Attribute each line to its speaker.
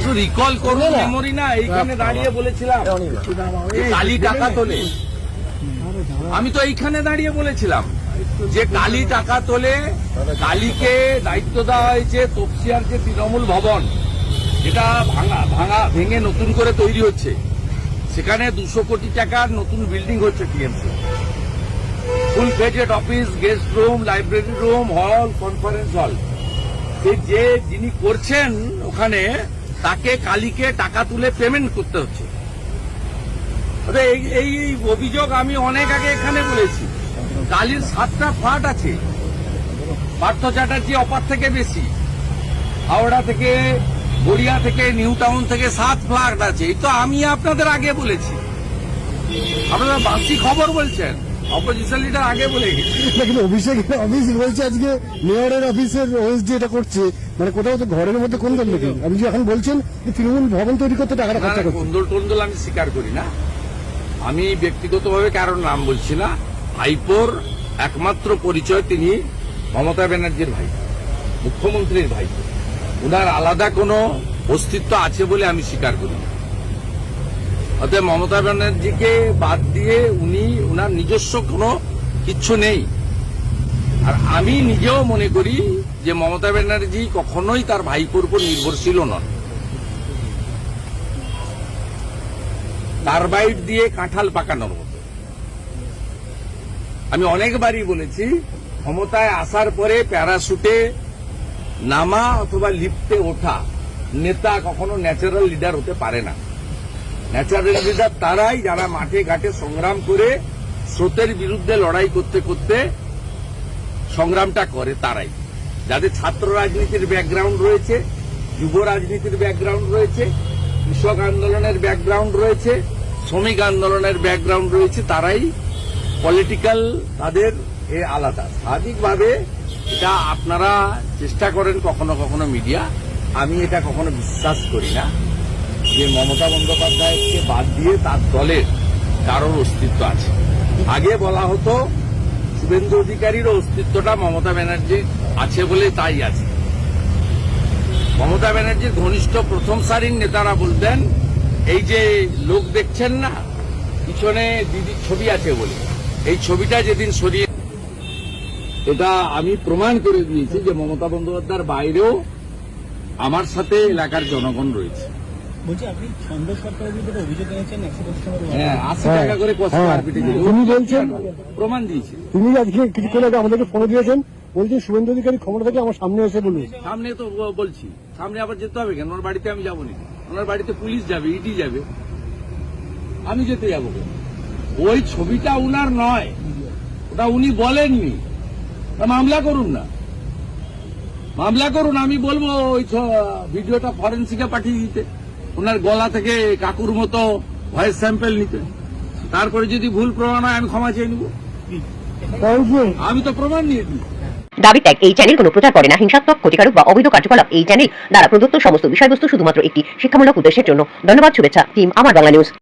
Speaker 1: একটু রিকল করুন মেমোরি না। এইখানে দাঁড়িয়ে বলেছিলাম। কালি টাকা তোলে। আমি তো এইখানে দাঁড়িয়ে বলেছিলাম যে কালি টাকা তোলে কালীকে দায়িত্ব দেওয়া হয়েছে তপসিয়ার যে তৃণমূল ভবন যেটা ভাঙা ভাঙা ভেঙে নতুন করে তৈরি হচ্ছে। সেখানে দুশো কোটি টাকার নতুন বিল্ডিং হচ্ছে TMC. Full ফেজেড office guest room library room hall conference hall সে যে যিনি করছেন ওখানে তাকে কালীকে টাকা তুলে পেমেন্ট করতে হচ্ছে। তবে এই অভিযোগ আমি অনেক আগে এখানে বলেছি। কালীর সাতটা ফ্ল্যাট আছে। পার্থ চ্যাটার্জি অপার থেকে বেশি। হাওড়া থেকে, গড়িয়া থেকে, নিউ টাউন থেকে সাত ফ্ল্যাট আছে। এই তো আমি আপনাদের আগে বলেছি। আপনারা বাসি খবর বলছেন? অপোজিশন লিডার আগে বলে গেছে।
Speaker 2: দেখুন অভিষেক অফিস বলছে আজকে মেয়রের অফিসের ওএসডি এটা করছে। মানে কোথাও তো ঘরের মধ্যে কোন দল নাকি আপনি যে এখন বলছেন যে তৃণমূল ভবন তৈরি করতে টাকাটা
Speaker 1: না,
Speaker 2: খরচা
Speaker 1: না,
Speaker 2: করছে।
Speaker 1: কন্দল টন্দল আমি স্বীকার করি না। আমি ব্যক্তিগতভাবে কারোর নাম বলছি না। ভাইপোর একমাত্র পরিচয় তিনি মমতা ব্যানার্জির ভাই মুখ্যমন্ত্রীর ভাই। ওনার আলাদা কোনো অস্তিত্ব আছে বলে আমি স্বীকার করি না। অতএব মমতা ব্যানার্জিকে বাদ দিয়ে উনি উনার নিজস্ব কোনো কিচ্ছু নেই। আর আমি নিজেও মনে করি যে মমতা ব্যানার্জি কখনোই তার ভাইপোর উপর নির্ভরশীল নন। কার্বাইড দিয়ে কাঁঠাল পাকানোর মতো। আমি অনেকবারই বলেছি, ক্ষমতায় আসার পরে প্যারাশুটে নামা অথবা লিফটে ওঠা নেতা কখনো ন্যাচারাল লিডার হতে পারে না। ন্যাচারাল লিডার তারাই যারা মাঠে ঘাটে সংগ্রাম করে স্রোতের বিরুদ্ধে লড়াই করতে করতে সংগ্রামটা করে তারাই। যাদের ছাত্র রাজনীতির ব্যাকগ্রাউন্ড রয়েছে, যুব রাজনীতির ব্যাকগ্রাউন্ড রয়েছে, কৃষক আন্দোলনের ব্যাকগ্রাউন্ড রয়েছে, শ্রমিক আন্দোলনের ব্যাকগ্রাউন্ড রয়েছে, তারাই পলিটিক্যাল তাদের এ আলাদা। স্বাভাবিকভাবে এটা আপনারা চেষ্টা করেন কখনো কখনো মিডিয়া আমি এটা কখনো বিশ্বাস করি না। যে মমতা বন্দ্যোপাধ্যায়কে বাদ দিয়ে তার দলের কারোর অস্তিত্ব আছে। আগে বলা হতো, শুভেন্দু অধিকারীর অস্তিত্বটা মমতা ব্যানার্জির আছে বলে তাই আছে। মমতা ব্যানার্জির ঘনিষ্ঠ প্রথম সারির নেতারা বলতেন, এই যে লোক দেখছেন না, পিছনে দিদির ছবি আছে বলে। এই ছবিটা যেদিন সরিয়ে এটা আমি প্রমাণ করে দিয়েছি যে মমতা বন্দ্যোপাধ্যায়ের বাইরেও আমার সাথে এলাকার জনগণ রয়েছে। প্রমাণ দিয়েছি।
Speaker 2: তুমি আজকে কিছুক্ষণ আগে আমাদেরকে ফোন দিয়েছেন বলছেন শুভেন্দু অধিকারী ক্ষমতা থেকে আমার সামনে এসে বলুন।
Speaker 1: সামনে তো বলছি। সামনে আবার যেতে হবে কেন? ওনার বাড়িতে আমি যাব না ওনার বাড়িতে পুলিশ যাবে ইডি যাবে। আমি যেতে যাব কেন? ওই ছবিটা উনার নয়। ওটা উনি বলেননি। তা মামলা করুন না। মামলা করুন আমি বলব ওই ভিডিওটা ফরেন্সিকে পাঠিয়ে দিতে। ওনার গলা থেকে কাকুর মতো ভয়েস স্যাম্পেল নিতে। তারপরে যদি ভুল প্রমাণ হয়, আমি ক্ষমা চেয়ে নিব। আমি তো প্রমাণ নিয়ে দিই
Speaker 3: দাবি ত্যাগ, এই চ্যানেল কোনো প্রচার করে না। হিংসাত্মক, ক্ষতিকারক বা অবৈধ কার্যকলাপ এই চ্যানেল দ্বারা প্রদত্ত সমস্ত বিষয়বস্তু শুধুমাত্র একটি শিক্ষামূলক উদ্দেশ্যের জন্য। ধন্যবাদ, শুভেচ্ছা টিম আমার বাংলা নিউজ